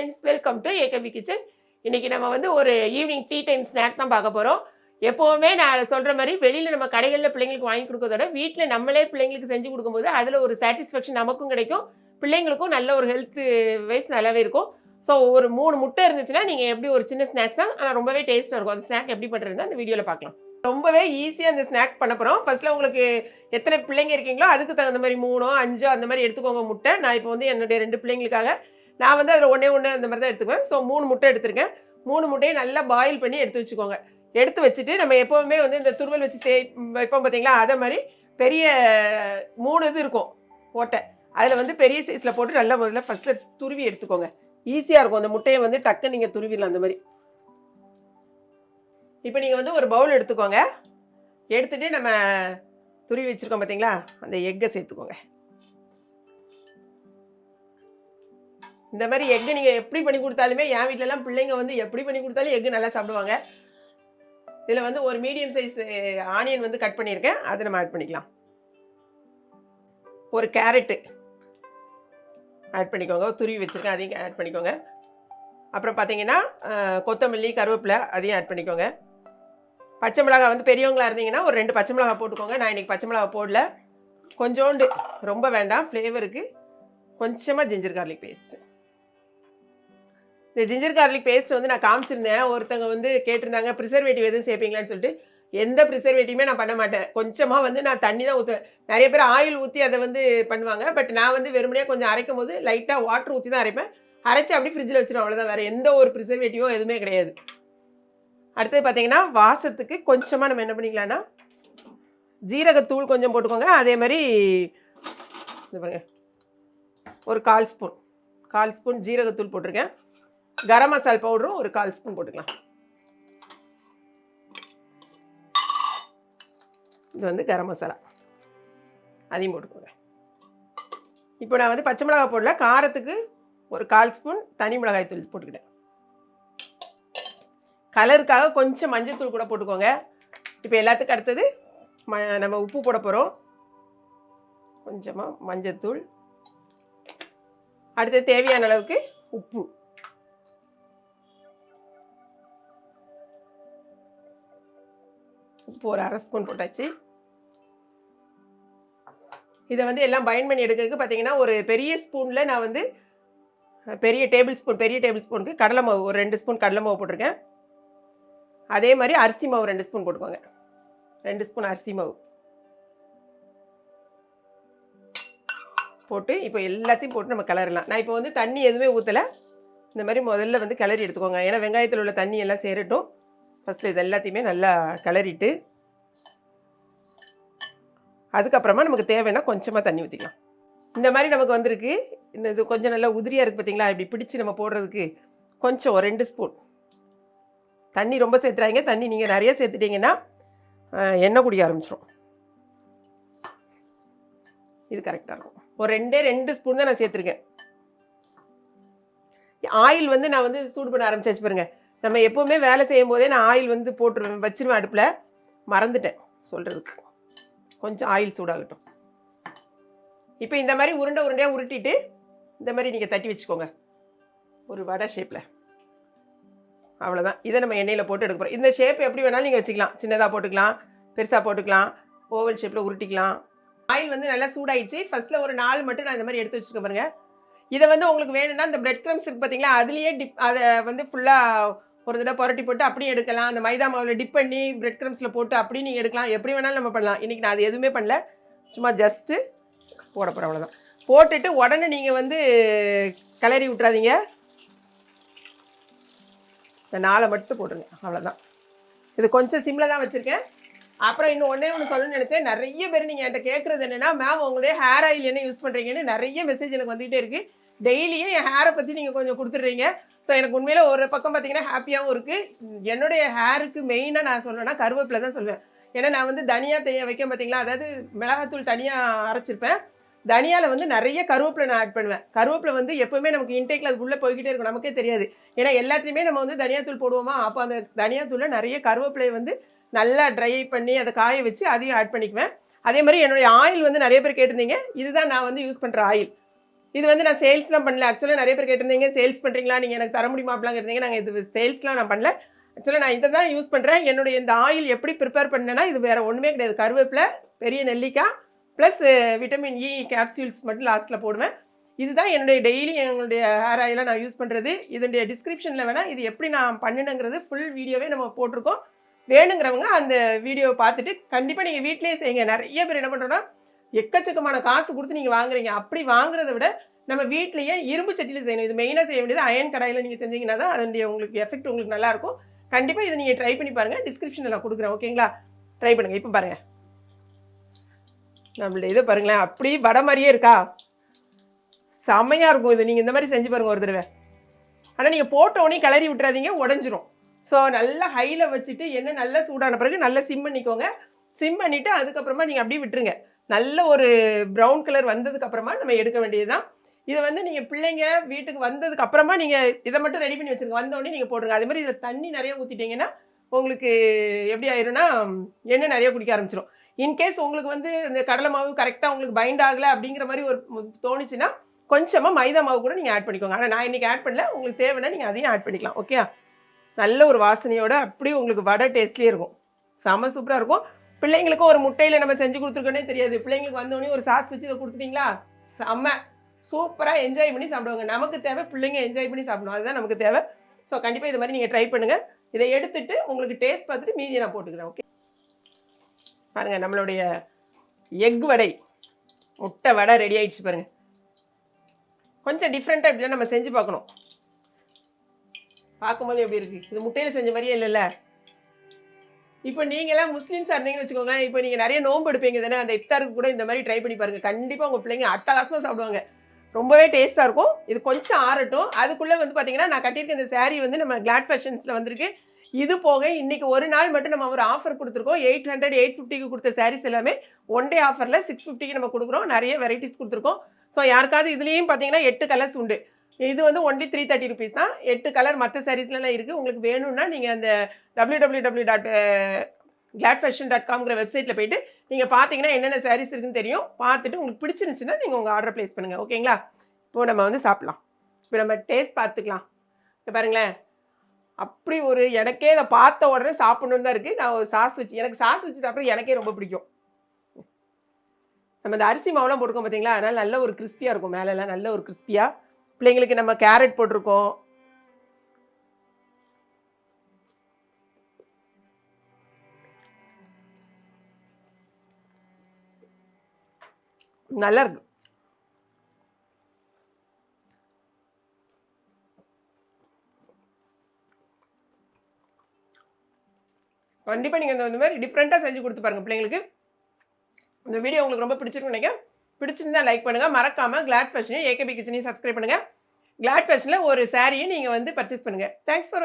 Friends welcome to AKB kitchen இன்னைக்கு நம்ம வந்து ஒரு ஈவினிங் டீ டைம் ஸ்நாக் தான் பார்க்க போகிறோம் எப்போவுமே நான் சொல்கிற மாதிரி வெளியில் நம்ம கடைகளில் பிள்ளைங்களுக்கு வாங்கி கொடுக்கறதோட வீட்டில் நம்மளே பிள்ளைங்களுக்கு செஞ்சு கொடுக்கும்போது அதில் ஒரு சாட்டிஸ்ஃபேக்ஷன் நமக்கும் கிடைக்கும். பிள்ளைங்களுக்கும் நல்ல ஒரு ஹெல்த் வைஸ் நல்லாவே இருக்கும். ஸோ ஒரு மூணு முட்டை இருந்துச்சுன்னா நீங்கள் எப்படி ஒரு சின்ன ஸ்நாக்ஸ் தான் ஆனால் ரொம்பவே டேஸ்ட்டாக இருக்கும். அந்த ஸ்நாக் எப்படி பண்ணுறதுனா அந்த வீடியோவில் பார்க்கலாம். ரொம்பவே ஈஸியாக அந்த ஸ்நாக் பண்ண போகிறோம் ஃபஸ்ட்டில் உங்களுக்கு எத்தனை பிள்ளைங்க இருக்கீங்களோ அதுக்கு தகுந்த மாதிரி மூணோ அஞ்சோ அந்த மாதிரி எடுத்துக்கோங்க முட்டை. நான் இப்போ வந்து என்னுடைய ரெண்டு பிள்ளைங்களுக்காக நான் வந்து அதில் ஒன்றே ஒன்று அந்த மாதிரி தான் எடுத்துக்குவேன். ஸோ மூணு முட்டை எடுத்திருக்கேன். மூணு முட்டையை நல்லா பாயில் பண்ணி எடுத்து வச்சுக்கோங்க. எடுத்து வச்சுட்டு நம்ம எப்போவுமே வந்து இந்த துருவல் வச்சு தே வைப்போம் பார்த்தீங்களா அதே மாதிரி பெரிய மூணு இது இருக்கும் ஓட்டை அதில் வந்து பெரிய சைஸில் போட்டு நல்லா முதல்ல ஃபஸ்ட்டில் துருவி எடுத்துக்கோங்க. ஈஸியாக இருக்கும். அந்த முட்டையை வந்து டக்குன்னு நீங்கள் துருவிடலாம் அந்த மாதிரி. இப்போ நீங்கள் வந்து ஒரு பவுல் எடுத்துக்கோங்க. எடுத்துகிட்டு நம்ம துருவி வச்சுருக்கோம் பார்த்தீங்களா அந்த எக்கை சேர்த்துக்கோங்க. இந்த மாதிரி எக்கு நீங்கள் எப்படி பண்ணி கொடுத்தாலுமே என் வீட்டிலலாம் பிள்ளைங்க வந்து எப்படி பண்ணி கொடுத்தாலும் எக்கு நல்லா சாப்பிடுவாங்க. இதில் வந்து ஒரு மீடியம் சைஸ் ஆனியன் வந்து கட் பண்ணியிருக்கேன். அதை நம்ம ஆட் பண்ணிக்கலாம். ஒரு கேரட்டு ஆட் பண்ணிக்கோங்க. துருவி வச்சுருக்கேன். அதையும் ஆட் பண்ணிக்கோங்க. அப்புறம் பார்த்தீங்கன்னா கொத்தமல்லி கருவேப்பிலை அதையும் ஆட் பண்ணிக்கோங்க. பச்சை மிளகா வந்து பெரியவங்களா இருந்தீங்கன்னா ஒரு ரெண்டு பச்சை மிளகாய் போட்டுக்கோங்க. நான் இன்றைக்கி பச்சை மிளகாய் போடல. கொஞ்சோண்டு ரொம்ப வேண்டாம். ஃப்ளேவருக்கு கொஞ்சமாக ஜிஞ்சர் கார்லிக் பேஸ்ட்டு இந்த ஜிஞ்சர் கார்லிக் பேஸ்ட் வந்து நான் காமிச்சிருந்தேன். ஒருத்தவங்க வந்து கேட்டிருந்தாங்க ப்ரிசர்வேட்டிவ் எதுவும் சேர்ப்பீங்களான்னு சொல்லிட்டு. எந்த ப்ரிசர்வேட்டிவுமே நான் பண்ண மாட்டேன். கொஞ்சமாக வந்து நான் தண்ணி தான் ஊற்றுவேன் நிறைய பேர் ஆயில் ஊற்றி அதை வந்து பண்ணுவாங்க. பட் நான் வந்து வெறுமனே கொஞ்சம் அரைக்கும் போது லைட்டாக வாட்டர் ஊற்றி தான் அரைப்பேன். அரைச்சி அப்படியே ஃப்ரிட்ஜில் வச்சிடும் அவ்வளோதான் வேறு எந்த ஒரு ப்ரிசர்வேட்டிவோ எதுவுமே கிடையாது. அடுத்தது பார்த்தீங்கன்னா வாசத்துக்கு கொஞ்சமாக நம்ம என்ன பண்ணிக்கலாம்னா ஜீரகத்தூள் கொஞ்சம் போட்டுக்கோங்க. அதே மாதிரி பாருங்க. ஒரு கால் ஸ்பூன். கால் ஸ்பூன் ஜீரகத்தூள் போட்டிருக்கேன். கரம் மசால் பவுடரும் ஒரு கால் ஸ்பூன் போட்டுக்கலாம். இது வந்து கரம் மசாலா. அதையும் போட்டுக்கோங்க. இப்போ நான் வந்து பச்சை மிளகாய் போடல காரத்துக்கு ஒரு கால் ஸ்பூன் தனி மிளகாய் தூள் போட்டுக்கிட்டேன். கலருக்காக கொஞ்சம் மஞ்சள் கூட போட்டுக்கோங்க. இப்போ எல்லாத்துக்கும் அடுத்தது ம நம்ம உப்பு போட போகிறோம் கொஞ்சமாக மஞ்சத்தூள் அடுத்து தேவையான அளவுக்கு உப்பு. உப்பு ஒரு அரை ஸ்பூன் போட்டாச்சு. இதை வந்து எல்லாம் பைண்ட் பண்ணி எடுக்கிறதுக்கு பார்த்தீங்கன்னா ஒரு பெரிய ஸ்பூனில் நான் வந்து பெரிய டேபிள் ஸ்பூன் பெரிய டேபிள் ஸ்பூனுக்கு கடலை மாவு ஒரு ரெண்டு ஸ்பூன் கடலை மாவு போட்டிருக்கேன். அதே மாதிரி அரிசி மாவு ரெண்டு ஸ்பூன் போட்டுக்கோங்க. ரெண்டு ஸ்பூன் அரிசி மாவு. போட்டு இப்போ எல்லாத்தையும் போட்டு நம்ம கிளறலாம். நான் இப்போ வந்து தண்ணி எதுவுமே ஊற்றலை இந்த மாதிரி முதல்ல வந்து கிளறி எடுத்துக்கோங்க. ஏன்னா வெங்காயத்தில் உள்ள தண்ணி எல்லாம் சேரட்டும். ஃபஸ்ட்டு இது எல்லாத்தையுமே நல்லா கிளறிட்டு அதுக்கப்புறமா நமக்கு தேவைன்னா கொஞ்சமாக தண்ணி ஊற்றிக்கலாம் இந்த மாதிரி நமக்கு வந்திருக்கு. இந்த இது கொஞ்சம் நல்லா உதிரியாக இருக்குது பார்த்தீங்களா இப்படி பிடிச்சி நம்ம போடுறதுக்கு கொஞ்சம் ஒரு ரெண்டு ஸ்பூன். தண்ணி ரொம்ப சேர்த்துறாங்க தண்ணி நீங்கள் நிறைய சேர்த்துட்டீங்கன்னா எண்ணெய் குடிக்க ஆரம்பிச்சிடும் இது கரெக்டாக இருக்கும். ஒரு ரெண்டே ரெண்டு ஸ்பூன் தான் நான் சேர்த்துருக்கேன். ஆயில் வந்து நான் வந்து சூடு பண்ண ஆரம்பிச்சாச்சு பாருங்க. நம்ம எப்போவுமே வேலை செய்யும் போதே நான் ஆயில் வந்து போட்டுருவேன் வச்சிருவேன் அடுப்பில். மறந்துட்டேன் சொல்கிறதுக்கு கொஞ்சம் ஆயில் சூடாகட்டும். இப்போ இந்த மாதிரி உருண்டை உருண்டையாக உருட்டிட்டு இந்த மாதிரி நீங்கள் தட்டி வச்சுக்கோங்க. ஒரு வடை ஷேப்பில் அவ்வளோதான் இதை நம்ம எண்ணெயில் போட்டு எடுக்க போகிறோம் இந்த ஷேப் எப்படி வேணாலும் நீங்கள் வச்சுக்கலாம். சின்னதாக போட்டுக்கலாம் பெருசாக போட்டுக்கலாம் ஓவல் ஷேப்பில் உருட்டிக்கலாம். ஆயில் வந்து நல்லா சூடாயிடுச்சு. ஃபஸ்ட்டில் ஒரு நாலு மட்டும் நான் இந்த மாதிரி எடுத்து வச்சுக்க பாருங்க. இதை வந்து உங்களுக்கு வேணும்னா இந்த பிரெட் க்ரம்ஸ் இருக்கு பார்த்தீங்களா அதுலேயே டிப் அதை வந்து ஃபுல்லாக ஒரு தடவை புரட்டி போட்டு அப்படியே எடுக்கலாம். அந்த மைதா மாவில் டிப் பண்ணி பிரெட் க்ரம்ஸில் போட்டு அப்படியே நீங்கள் எடுக்கலாம். எப்படி வேணாலும் நம்ம பண்ணலாம். இன்றைக்கி நான் அது எதுவுமே பண்ணல. சும்மா ஜஸ்ட்டு போட போகிறேன் அவ்வளோதான் போட்டுட்டு உடனே நீங்கள் வந்து கிளறி விட்றாதீங்க இந்த நாளை மட்டும் போட்டுருங்க. அவ்வளோதான் இது கொஞ்சம் சிம்மில் தான் வச்சுருக்கேன். அப்புறம் இன்னும் ஒன்றே ஒன்று சொல்லணும்னு நினச்சேன். நிறைய பேர் நீங்கள் என்கிட்ட கேட்குறது என்னென்னா மேம் உங்களுடைய ஹேர் ஆயில் என்ன யூஸ் பண்ணுறீங்கன்னு நிறைய மெசேஜ் எனக்கு வந்துகிட்டே இருக்குது டெய்லியும் என் ஹேரை பற்றி நீங்கள் கொஞ்சம் கொடுத்துட்றீங்க. ஸோ எனக்கு உண்மையில் ஒரு பக்கம் பார்த்தீங்கன்னா ஹாப்பியாகவும் இருக்குது என்னுடைய ஹேருக்கு மெயினாக நான் சொல்லணும்னா கருவேப்பிலை தான் சொல்லுவேன் ஏன்னா நான் வந்து தனியாக தனியாக வைக்க பார்த்தீங்களா அதாவது மிளகாத்தூள் தனியாக அரைச்சிருப்பேன். தனியாவில் வந்து நிறைய கருவேப்பிலை நான் ஆட் பண்ணுவேன். கருவேப்பிலை வந்து எப்போவுமே நமக்கு இன்டேக்கில் அது உள்ளே போய்கிட்டே இருக்கும். நமக்கே தெரியாது. ஏன்னா எல்லாத்தையுமே நம்ம வந்து தனியாத்தூள் போடுவோமா? அப்போ அந்த தனியாத்தூளில் நிறைய கருவேப்பிலையை வந்து நல்லா ட்ரை பண்ணி அதை காய வச்சு அதையும் ஆட் பண்ணிக்குவேன். அதே மாதிரி என்னுடைய ஆயில் வந்து நிறைய பேர் கேட்டிருந்தீங்க. இதுதான் நான் வந்து யூஸ் பண்ணுற ஆயில் இது வந்து நான் சேல்ஸ்லாம் பண்ணல. ஆக்சுவலாக நிறைய பேர் கேட்டிருந்தீங்க சேல்ஸ் பண்ணுறீங்களா நீங்கள் எனக்கு தர முடியுமா அப்படிலாம் கேட்டிருந்தீங்க. நாங்கள் இது சேல்ஸ்லாம் நான் பண்ணல. ஆக்சுவலாக நான் இதை தான் யூஸ் பண்ணுறேன் என்னுடைய இந்த ஆயில் எப்படி ப்ரிப்பேர் பண்ணேன்னா இது வேறு ஒன்றுமே கிடையாது. கருவேப்பிலை பெரிய நெல்லிக்காய் ப்ளஸ் விட்டமின் இ கேப்சியூல்ஸ் மட்டும் லாஸ்ட்டில் போடுவேன். இதுதான் என்னுடைய டெய்லி எங்களுடைய ஹேர் ஆயிலாக நான் யூஸ் பண்ணுறது இதனுடைய டிஸ்கிரிப்ஷனில் வேணால் இது எப்படி நான் பண்ணினேங்கிறது ஃபுல் வீடியோவே நம்ம போட்டிருக்கோம். வேணுங்கிறவங்க அந்த வீடியோவை பார்த்துட்டு கண்டிப்பாக நீங்கள் வீட்டிலேயே செய்யுங்க. நிறைய பேர் என்ன பண்ணுறோன்னா எக்கச்சக்கமான காசு கொடுத்து நீங்கள் வாங்குறீங்க. அப்படி வாங்குறத விட நம்ம வீட்லேயே இரும்பு சட்டியில் செய்யணும். இது மெயினாக செய்ய வேண்டியது அயன் கடாயில் நீங்கள் செஞ்சீங்கன்னா தான் அதனுடைய உங்களுக்கு எஃபெக்ட் உங்களுக்கு நல்லாயிருக்கும் கண்டிப்பாக இதை நீங்கள் ட்ரை பண்ணி பாருங்கள் டிஸ்கிரிப்ஷனில் நான் கொடுக்குறேன். ஓகேங்களா ட்ரை பண்ணுங்கள் இப்போ பாருங்கள் நம்மளுடைய இதை பாருங்களேன். அப்படி வடை மாதிரியே இருக்கா? செமையாக இருக்கும் இது. நீங்கள் இந்த மாதிரி செஞ்சு பாருங்கள் ஒரு தடவை. ஆனால் நீங்கள் போட்ட உடனே கிளறி விட்டுறாதீங்க. உடஞ்சிரும். ஸோ நல்லா ஹையில் வச்சுட்டு என்ன நல்லா சூடான பிறகு நல்லா சிம் பண்ணிக்கோங்க. சிம் பண்ணிவிட்டு அதுக்கப்புறமா நீங்கள் அப்படியே விட்டுருங்க. நல்ல ஒரு ப்ரௌன் கலர் வந்ததுக்கு அப்புறமா நம்ம எடுக்க வேண்டியதுதான். இதை வந்து நீங்கள் பிள்ளைங்க வீட்டுக்கு வந்ததுக்கு அப்புறமா நீங்கள் இதை மட்டும் ரெடி பண்ணி வச்சுருங்க. வந்தோடனே நீங்கள் போடுங்க அதே மாதிரி இதில் தண்ணி நிறைய ஊற்றிட்டீங்கன்னா உங்களுக்கு எப்படி ஆயிரும்னா எண்ணெய் நிறைய குடிக்க ஆரம்பிச்சிடும் இன்கேஸ் உங்களுக்கு வந்து இந்த கடலை மாவு கரெக்டாக உங்களுக்கு பைண்ட் ஆகலை அப்படிங்கிற மாதிரி ஒரு தோணுச்சுன்னா கொஞ்சமாக மைதா மாவு கூட நீங்கள் ஆட் பண்ணிக்கோங்க. ஆனால் நான் இன்றைக்கி ஆட் பண்ணல. உங்களுக்கு தேவைன்னா நீங்கள் அதையும் ஆட் பண்ணிக்கலாம். ஓகே நல்ல ஒரு வாசனையோட அப்படியே உங்களுக்கு வடை டேஸ்ட்லேயே இருக்கும். செம சூப்பராக இருக்கும். பிள்ளைங்களுக்கும் ஒரு முட்டையில் நம்ம செஞ்சு கொடுத்துருக்கோன்னே தெரியாது. பிள்ளைங்களுக்கு வந்தோடனே ஒரு சாஸ் வச்சு இதை கொடுத்துட்டிங்களா? செம்ம. சூப்பராக என்ஜாய் பண்ணி சாப்பிடுவாங்க. நமக்கு தேவை பிள்ளைங்க என்ஜாய் பண்ணி சாப்பிடணும். அதுதான் நமக்கு தேவை. ஸோ கண்டிப்பாக இது மாதிரி நீங்கள் ட்ரை பண்ணுங்கள் இதை எடுத்துட்டு உங்களுக்கு டேஸ்ட் பார்த்துட்டு மீதியை நான் போட்டுக்கிறேன் ஓகே பாருங்கள் நம்மளுடைய எக் வடை. முட்டை வடை ரெடி ஆயிடுச்சு பாருங்கள் கொஞ்சம் டிஃப்ரெண்ட்டாக இப்படிலாம் நம்ம செஞ்சு பார்க்கணும். பார்க்கும்போது எப்படி இருக்குது இது முட்டையில் செஞ்ச மாதிரியே இல்லைல்ல. இப்போ நீங்களாம் முஸ்லீம்ஸாக இருந்தீங்கன்னு வச்சுக்கோங்களேன் இப்போ நீங்கள் நிறைய நோன்பு எடுப்பீங்க தானே அந்த இஃப்தாருக்கு கூட இந்த மாதிரி ட்ரை பண்ணி பாருங்கள் கண்டிப்பாக உங்கள் பிள்ளைங்க அட்டகாசமாக சாப்பிடுவாங்க. ரொம்பவே டேஸ்ட்டாக இருக்கும். இது கொஞ்சம் ஆறட்டும். அதுக்குள்ளே வந்து பார்த்தீங்கன்னா நான் கட்டியிருக்க இந்த saree வந்து நம்ம கிளாட் ஃபேஷன்ஸில் வந்திருக்கு. இது போக இன்றைக்கி ஒரு நாள் மட்டும் நம்ம ஒரு ஆஃபர் கொடுத்துருக்கோம். எயிட் ஹண்ட்ரட் எயிட் ஃபிஃப்டிக்கு கொடுத்த சாரீஸ் எல்லாமே ஒன் டே ஆஃபரில் சிக்ஸ் ஃபிஃப்டிக்கு நம்ம கொடுக்குறோம். நிறைய வெரைட்டிஸ் கொடுத்துருக்கோம். ஸோ யாருக்காவது இதுலேயும் பார்த்தீங்கன்னா எட்டு கலர்ஸ் உண்டு. இது வந்து ஒன்லி த்ரீ தேர்ட்டி ருபீஸ் தான். எட்டு கலர் மற்ற சாரீஸ்லாம் இருக்குது உங்களுக்கு வேணும்னா நீங்கள் அந்த W W W dot Glad Fashion dot காம்ங்கிற வெப்சைட்டில் போயிட்டு நீங்கள் பார்த்தீங்கன்னா என்னென்ன சாரீஸ் இருக்குன்னு தெரியும். பார்த்துட்டு உங்களுக்கு பிடிச்சிருந்துச்சுன்னா நீங்கள் உங்கள் ஆர்டர் ப்ளேஸ் பண்ணுங்கள் ஓகேங்களா? இப்போ நம்ம வந்து சாப்பிட்லாம். இப்போ நம்ம டேஸ்ட் பார்த்துக்கலாம் இப்போ பாருங்களேன். அப்படி ஒரு எனக்கே இதை பார்த்த உடனே சாப்பிட்ணுன்னு தான் இருக்குது நான் ஒரு சாஸ் வச்சு எனக்கு சாஸ் வச்சு சாப்பிட்றது எனக்கே ரொம்ப பிடிக்கும். நம்ம இந்த அரிசி மாவுலாம் போட்டுக்கோம் பார்த்தீங்களா அதனால் நல்ல ஒரு கிறிஸ்பியாக இருக்கும் மேலெல்லாம். நல்ல ஒரு கிறிஸ்பியாக பிள்ளைங்களுக்கு நம்ம கேரட் போட்டிருக்கோம். நல்லா இருக்கு. கண்டிப்பாக நீங்கள் இந்த மாதிரி டிஃப்ரெண்ட்டாக செஞ்சு கொடுத்து பாருங்கள் பிள்ளைங்களுக்கு. இந்த வீடியோ உங்களுக்கு ரொம்ப பிடிச்சிருக்குன்னு நினைக்கிறேன். பிடிச்சிருந்தா லைக் பண்ணுங்கள் மறக்காமல் கிளாட் ஃபேஷனையும் ஏகேபி கிச்சனையும் சப்ஸ்கிரைப் பண்ணுங்கள் கிளாட் ஃபேஷனில் ஒரு சாரியை நீங்கள் வந்து பர்ச்சேஸ் பண்ணுங்கள் தேங்க்ஸ் ஃபார்